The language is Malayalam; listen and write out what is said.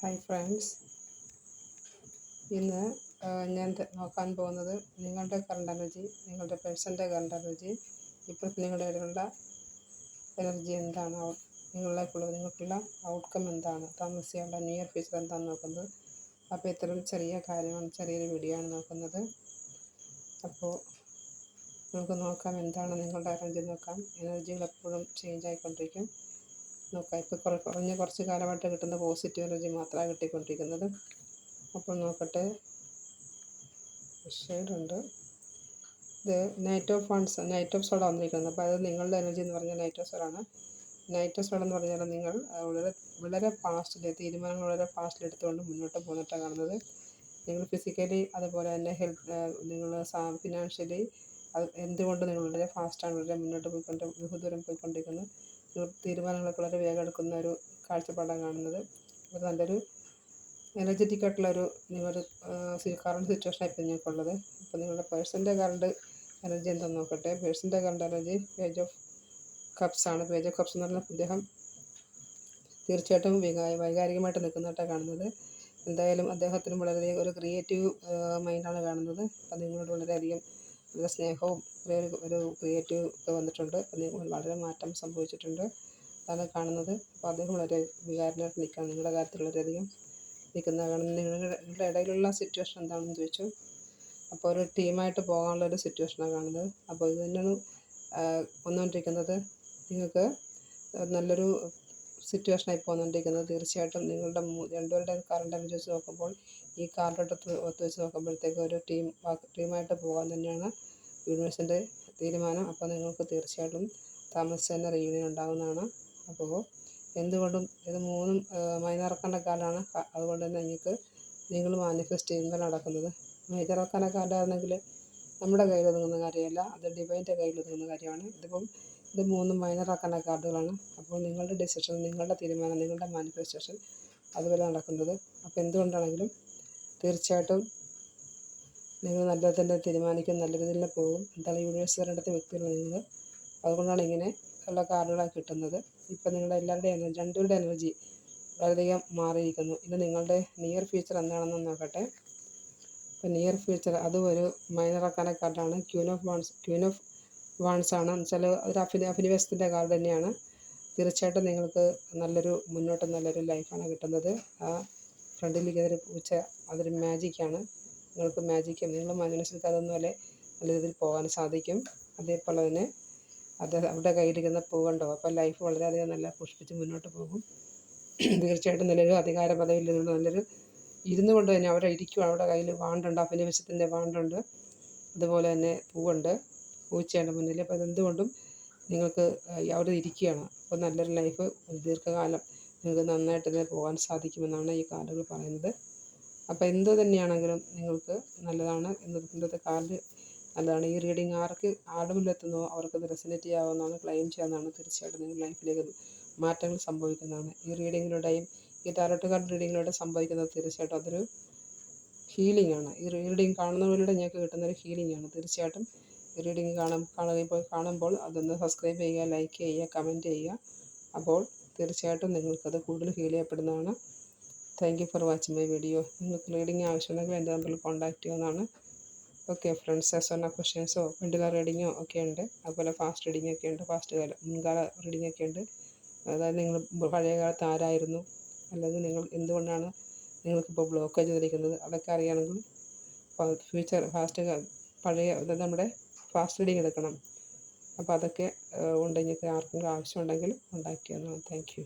Hi friends. ഇന്ന് ഞാൻ നോക്കാൻ പോകുന്നത് നിങ്ങളുടെ കറണ്ട് എനർജി നിങ്ങളുടെ പേഴ്സന്റെ കറണ്ട് എനർജി ഇപ്പോൾ നിങ്ങളുടെ ഇടയിലുള്ള എനർജി എന്താണ്? നിങ്ങളിലേക്കുള്ള നിങ്ങൾക്കുള്ള ഔട്ട്കം എന്താണ്? താമസിയാനുള്ള നിയർ ഫ്യൂച്ചർ എന്താണ് നോക്കുന്നത്. അപ്പോൾ ഇത്തരം ചെറിയ കാര്യമാണ് ചെറിയൊരു വീഡിയോ ആണ് നോക്കുന്നത്. അപ്പോൾ നമുക്ക് നോക്കാം എന്താണ് നിങ്ങളുടെ എനർജി നോക്കാം. എനർജികൾ എപ്പോഴും ചേഞ്ച് ആയിക്കൊണ്ടിരിക്കും. നോക്കാം. ഇപ്പോൾ കുറേ കുറഞ്ഞ കുറച്ച് കാലമായിട്ട് കിട്ടുന്ന പോസിറ്റീവ് എനർജി മാത്രമാണ് കിട്ടിക്കൊണ്ടിരിക്കുന്നത്. അപ്പോൾ നോക്കട്ടെ. ഉണ്ട് ഇത് knight of funds knight of swords വന്നിരിക്കുന്നത്. അപ്പോൾ അത് നിങ്ങളുടെ എനർജി എന്ന് പറഞ്ഞാൽ നൈറ്റ് ഓഫ് സോഡാണ് നൈറ്റ് ഓഫ് സോഡ എന്ന് പറഞ്ഞാൽ നിങ്ങൾ വളരെ വളരെ ഫാസ്റ്റിൽ തീരുമാനങ്ങൾ വളരെ ഫാസ്റ്റിൽ എടുത്തുകൊണ്ട് മുന്നോട്ട് പോന്നിട്ടാണ് കാണുന്നത്. നിങ്ങൾ ഫിസിക്കലി അതുപോലെ തന്നെ ഹെൽത്ത് നിങ്ങൾ ഫിനാൻഷ്യലി അത് എന്തുകൊണ്ട് നിങ്ങൾ വളരെ ഫാസ്റ്റാണ് വളരെ മുന്നോട്ട് പോയിക്കൊണ്ട് ബഹുദൂരം പോയിക്കൊണ്ടിരിക്കുന്നത് തീരുമാനങ്ങളൊക്കെ വളരെ വേഗം എടുക്കുന്ന ഒരു കാഴ്ചപ്പാടാണ് കാണുന്നത്. അത് നല്ലൊരു എനർജറ്റിക് ആയിട്ടുള്ളൊരു നിങ്ങളൊരു കറണ്ട് സിറ്റുവേഷനാണ് ഇപ്പോൾ നിങ്ങൾക്കുള്ളത്. അപ്പോൾ നിങ്ങളുടെ പേഴ്സന്റെ കറണ്ട് എനർജി എന്താണെന്ന് നോക്കട്ടെ. പേഴ്സന്റെ current energy page of cups ആണ്. പേജ് ഓഫ് കപ്സ് എന്ന് പറഞ്ഞാൽ അദ്ദേഹം തീർച്ചയായിട്ടും വൈകാരികമായിട്ട് നിൽക്കുന്നതായിട്ടാണ് കാണുന്നത്. എന്തായാലും അദ്ദേഹത്തിന് വളരെയധികം ഒരു ക്രിയേറ്റീവ് മൈൻഡാണ് കാണുന്നത്. അപ്പം നിങ്ങളോട് വളരെയധികം നല്ല സ്നേഹവും ഒരു ഒരു ക്രിയേറ്റീവ് ഒക്കെ വന്നിട്ടുണ്ട്. വളരെ മാറ്റം സംഭവിച്ചിട്ടുണ്ട്. അതാണ് കാണുന്നത്. അപ്പോൾ അദ്ദേഹം വളരെ വികാരനായിട്ട് നിൽക്കുകയാണ്. നിങ്ങളുടെ കാര്യത്തിൽ വളരെയധികം നിൽക്കുന്ന നിങ്ങളുടെ നിങ്ങളുടെ ഇടയിലുള്ള സിറ്റുവേഷൻ എന്താണെന്ന് ചോദിച്ചു. അപ്പോൾ ഒരു ടീമായിട്ട് പോകാനുള്ള ഒരു സിറ്റുവേഷനാണ് കാണുന്നത്. അപ്പോൾ ഇത് തന്നെയാണ് വന്നുകൊണ്ടിരിക്കുന്നത്. നിങ്ങൾക്ക് നല്ലൊരു സിറ്റുവേഷനായി പോന്നുകൊണ്ടിരിക്കുന്നത് തീർച്ചയായിട്ടും നിങ്ങളുടെ രണ്ടുപേരുടെയും കറണ്ട് വെച്ച് നോക്കുമ്പോൾ ഈ കാർഡോട്ട് ഒത്തു വെച്ച് നോക്കുമ്പോഴത്തേക്ക് ഒരു ടീം ടീമായിട്ട് പോകാൻ തന്നെയാണ് യൂണിവേഴ്സിന്റെ തീരുമാനം. അപ്പോൾ നിങ്ങൾക്ക് തീർച്ചയായിട്ടും താമസിച്ച് തന്നെ റീയൂണിയൻ ഉണ്ടാകുന്നതാണ്. അപ്പോൾ എന്തുകൊണ്ടും ഇത് മൂന്നും മൈനറക്കേണ്ട കാർഡാണ് അതുകൊണ്ട് തന്നെ നിങ്ങൾക്ക് നിങ്ങൾ മാനിഫെസ്റ്റ് ചെയ്യുമ്പോൾ നടക്കുന്നത്. അർക്കന കാർഡാണെങ്കിൽ നമ്മുടെ കയ്യിൽ ഒതുങ്ങുന്ന കാര്യമല്ല. അത് ഡിവൈന്റെ കയ്യിൽ ഒതുങ്ങുന്ന കാര്യമാണ്. ഇതിപ്പം ഇത് മൂന്നും മൈനർ ആക്കുന്ന കാർഡുകളാണ്. അപ്പോൾ നിങ്ങളുടെ ഡിസിഷൻ നിങ്ങളുടെ തീരുമാനം നിങ്ങളുടെ മാനിഫെസ്റ്റേഷൻ അതുപോലെ നടക്കുന്നത്. അപ്പോൾ എന്തുകൊണ്ടാണെങ്കിലും തീർച്ചയായിട്ടും നിങ്ങൾ നല്ല തന്നെ തീരുമാനിക്കും നല്ല രീതിയിൽ പോകും. എന്താണ് യൂണിവേഴ്സ് വരേണ്ടത് വ്യക്തികളാണ് നിങ്ങൾ. അതുകൊണ്ടാണ് ഇങ്ങനെ ഉള്ള കാർഡുകളാണ് കിട്ടുന്നത്. ഇപ്പം നിങ്ങളുടെ എല്ലാവരുടെയും എനർജി രണ്ടുപേരുടെ എനർജി വളരെയധികം മാറിയിരിക്കുന്നു. ഇത് നിങ്ങളുടെ നിയർ ഫ്യൂച്ചർ എന്താണെന്ന് നോക്കട്ടെ. ഇപ്പം നിയർ ഫ്യൂച്ചർ അതും ഒരു മൈനർ കാർഡാണ്. Queen of wands queen of wands ആണ്. വെച്ചാൽ ഒരു അഫിനി അഭിനിവേശത്തിന്റെ കാർഡ് തന്നെയാണ്. തീർച്ചയായിട്ടും നിങ്ങൾക്ക് നല്ലൊരു മുന്നോട്ട് നല്ലൊരു ലൈഫാണ് കിട്ടുന്നത്. ആ ഫ്രണ്ടിലിരിക്കുന്ന ഒരു പൂച്ച അതൊരു മാജിക്കാണ് നിങ്ങൾക്ക് മാജിക്ക് നിങ്ങൾ മനസ്സിലാക്കാതൊന്നും പോലെ നല്ല രീതിയിൽ പോകാൻ സാധിക്കും. അതേപോലെ തന്നെ അത് അവിടെ കയ്യിലിരിക്കുന്ന പൂവുണ്ടോ? അപ്പോൾ ലൈഫ് വളരെയധികം നല്ല പുഷ്പിച്ച് മുന്നോട്ട് പോകും. തീർച്ചയായിട്ടും നല്ലൊരു അധികാര പദവിയിൽ നിന്നുള്ള നല്ലൊരു ഇരുന്നു കൊണ്ട് തന്നെ അവിടെ ഇരിക്കും അവിടെ കയ്യിൽ വാണ്ടുണ്ട് അഭിനിവേശത്തിന്റെ വാണ്ടുണ്ട്. അതുപോലെ തന്നെ പൂവുണ്ട്. പൂച്ചയുടെ മുന്നിൽ. അപ്പോൾ അതെന്തുകൊണ്ടും നിങ്ങൾക്ക് അവിടെ ഇരിക്കുകയാണ്. അപ്പോൾ നല്ലൊരു ലൈഫ് ദീർഘകാലം നിങ്ങൾക്ക് നന്നായിട്ട് തന്നെ പോകാൻ സാധിക്കുമെന്നാണ് ഈ കാർഡുകൾ പറയുന്നത്. അപ്പോൾ എന്ത് തന്നെയാണെങ്കിലും നിങ്ങൾക്ക് നല്ലതാണ് ഇന്നത്തെ കാർഡ് നല്ലതാണ്. ഈ റീഡിങ് ആർക്ക് ആടുമില്ലെത്തുന്നോ അവർക്ക് റെസിനേറ്റ് ചെയ്യാവുന്നതാണ് ക്ലെയിം ചെയ്യാവുന്നതാണ്. തീർച്ചയായിട്ടും നിങ്ങൾ ലൈഫിലേക്ക് മാറ്റങ്ങൾ സംഭവിക്കുന്നതാണ്. ഈ റീഡിങ്ങിലൂടെയും ഈ ടാരോട്ട് കാർഡ് റീഡിങ്ങിലൂടെ സംഭവിക്കുന്നത് തീർച്ചയായിട്ടും അതൊരു ഹീലിംഗ് ആണ്. ഈ റീഡിങ് കാണുന്നവരിലൂടെ ഞങ്ങൾക്ക് കിട്ടുന്ന ഒരു ഹീലിംഗ് ആണ്. തീർച്ചയായിട്ടും റീഡിങ് കാണും. കാണുമ്പോൾ കാണുമ്പോൾ അതൊന്ന് സബ്സ്ക്രൈബ് ചെയ്യുക ലൈക്ക് ചെയ്യുക കമന്റ് ചെയ്യുക. അപ്പോൾ തീർച്ചയായിട്ടും നിങ്ങൾക്കത് കൂടുതൽ feel ചെയ്യപ്പെടുന്നതാണ്. Thank you for watching my video നിങ്ങൾക്ക് റീഡിങ് ആവശ്യമുണ്ടെങ്കിൽ എന്റെ നമ്പറിൽ കോൺടാക്റ്റ് ചെയ്യുന്നതാണ് ഓക്കെ ഫ്രണ്ട്സ് എസ് ക്വസ്റ്റ്യൻസോ വെണ്ടില റീഡിങ്ങോ ഒക്കെ ഉണ്ട്. അതുപോലെ ഫാസ്റ്റ് റീഡിംഗ് ഒക്കെ ഉണ്ട്. ഫാസ്റ്റ് കാല മുൻകാല റീഡിംഗ് ഒക്കെ ഉണ്ട്. അതായത് നിങ്ങൾ പഴയ കാലത്ത് ആരായിരുന്നു? അല്ലെങ്കിൽ നിങ്ങൾ എന്തുകൊണ്ടാണ് നിങ്ങൾക്കിപ്പോൾ ബ്ലോക്ക് ചെയ്തിരിക്കുന്നത് അതൊക്കെ അറിയണമെങ്കിൽ ഫ്യൂച്ചർ ഫാസ്റ്റ് പഴയ നമ്മുടെ ഫാസ്റ്റ് റീഡിങ് എടുക്കണം. അപ്പോൾ അതൊക്കെ ഉണ്ടെങ്കിൽ ആർക്കെങ്കിലും ആവശ്യമുണ്ടെങ്കിൽ കോൺടാക്ട് ചെയ്യണം താങ്ക് യു